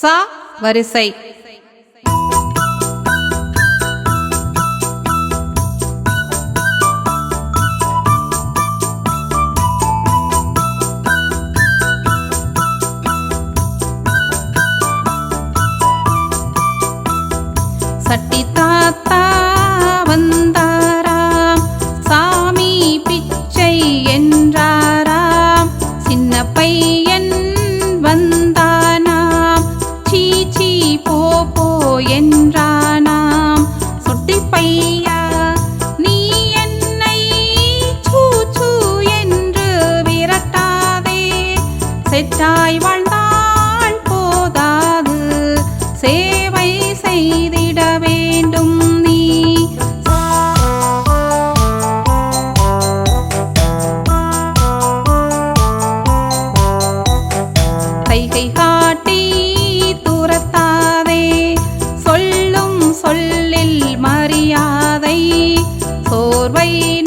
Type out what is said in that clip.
சா வரிசை. சட்டி தாத்தா வந்தாராம். சாமி பிச்சை என்றாராம். சின்ன பையன் செற்றாய் வாழ்ந்தாள் போதாது. சேவை செய்திட வேண்டும் நீ. கைகை காட்டி துரத்தாதே. சொல்லும் சொல்லில் மரியாதை. சோர்வை